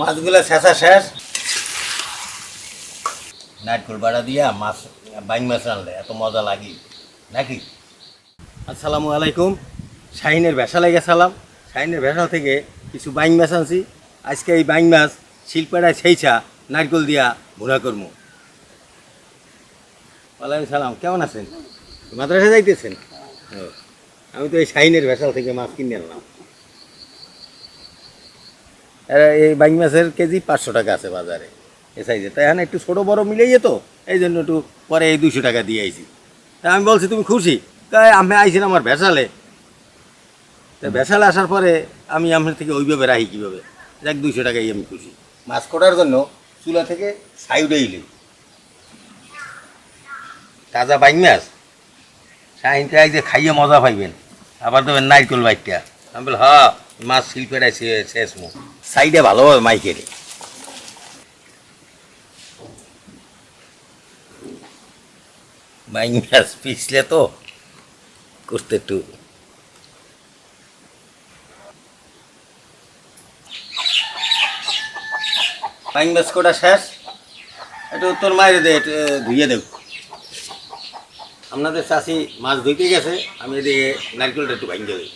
মাছগুলো শেষা শেষ। নাটকুল বাড়া দিয়া মাছ বাইং মাছ রানলে, এত মজা লাগি। নাকি? আসসালামু আলাইকুম। শাহিনের ভেসা ভেসালে গেছিলাম শাহিনের ভেসা থেকে কিছু বাইং মাছ আনছি। আজকে এই বাইং মাছ শিল্পাড়ায় সেইছা নারকেল দিয়া ভুনা করব ওয়ালাইকুম সালাম, কেমন আছেন? মাদ্রাসা যাইতেছেন? আমি তো এই শাহিনের ভেসাল থেকে মাছ কিনে আনলাম। এই বাইং মাছের কেজি পাঁচশো টাকা আছে বাজারে এ সাইজে তাই এখন একটু ছোটো বড় মিলেই যেত এই জন্য একটু পরে এই দুশো টাকা দিয়ে আইছি। তা আমি বলছি তুমি খুশি? তাই আমি আইছেন আমার ভেসালে। তা ভেসালে আসার পরে আমি আপনার থেকে ওইভাবে রাখি কীভাবে? যাক দুইশো টাকাই আমি খুশি। মাছ কটার জন্য চুলা থেকে সাইডে ইলি তাজা বাইং মাছ? সাইনটা যে খাইয়ে মজা পাইবেন। আবার দেবেন নারকেল বাইকটা আমি বল হ্যাঁ মাছ শিল্পের শেষ মুখ। সাইডে ভালোভাবে মাইকে রে পিছলে তো করতে একটু। বাইং মাছ কোটা শেষ। একটু তোর মায়ের দে ধুইয়ে দেব। আপনাদের চাষি মাছ ধুইতে গেছে, আমি এদিকে নারকেলটা একটু ভাঙিয়ে দিই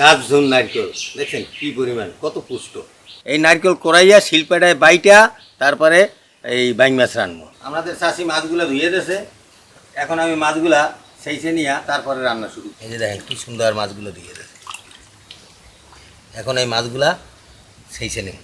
গাছ নারকেল। দেখছেন কি পরিমাণ কত পুষ্ট। এই নারকেল করাইয়া শিল্পেটায় বাইটা তারপরে এই বাইং মাছ রান্না আমাদের চাষি মাছগুলো ধুয়ে দিয়েছে এখন আমি মাছগুলা সেইছে নিয়ে তারপরে রান্না শুরু এই যে দেখেন কি সুন্দর মাছগুলো ধুয়ে দিয়েছে এখন এই মাছগুলা সেইছে নেই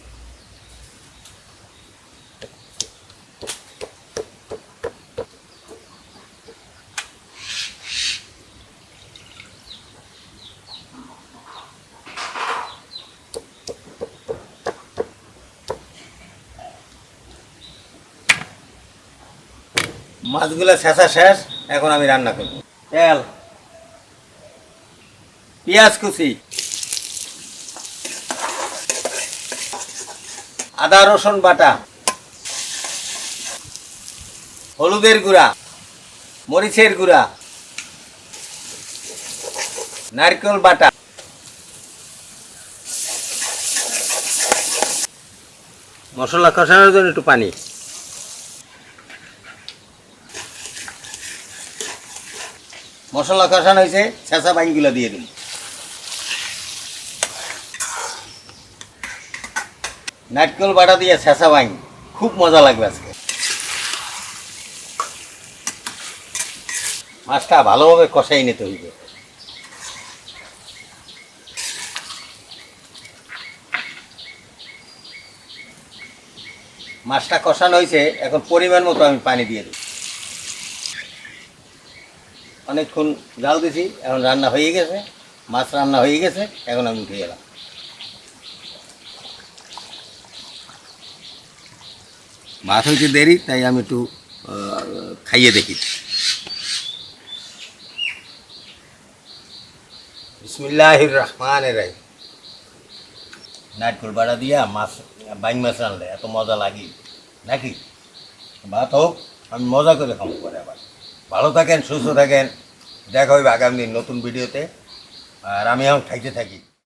মাছগুলো শেষা শেষ, এখন আমি রান্না করব। তেল, পেঁয়াজ কুচি, আদা, রসুন বাটা, হলুদের গুঁড়া, মরিচের গুঁড়া, নারকেল বাটা, মশলা কষানোর জন্য একটু পানি। মশলা কষানো হয়েছে, ছেঁচা বাইনগুলো দিয়ে দিন। নারকেল বাটা দিয়ে ছেঁচা বাইন খুব মজা লাগবে আজকে। মাছটা ভালোভাবে কষাই নিতে হইবে। মাছটা কষানো হয়েছে, এখন পরিমাণ মতো আমি পানি দিয়ে দিই। অনেকক্ষণ জাল দিছি, এখন রান্না হয়ে গেছে, মাছ রান্না হয়ে গেছে, এখন আমি উঠে গেলাম। মাছ হয়েছে দেরি, তাই আমি একটু খাইয়ে দেখি। বিসমিল্লাহ রহমান রাই নাটকুল বাড়া দিয়া মাছ বাইং মাছ রানলে, এত মজা লাগি। নাকি? ভাত হোক, আমি মজা করে খাব। ভালো থাকেন, সুস্থ থাকেন। দেখা হইবে আগামী দিন নতুন ভিডিওতে। আর আমি এখন খাইতে থাকি।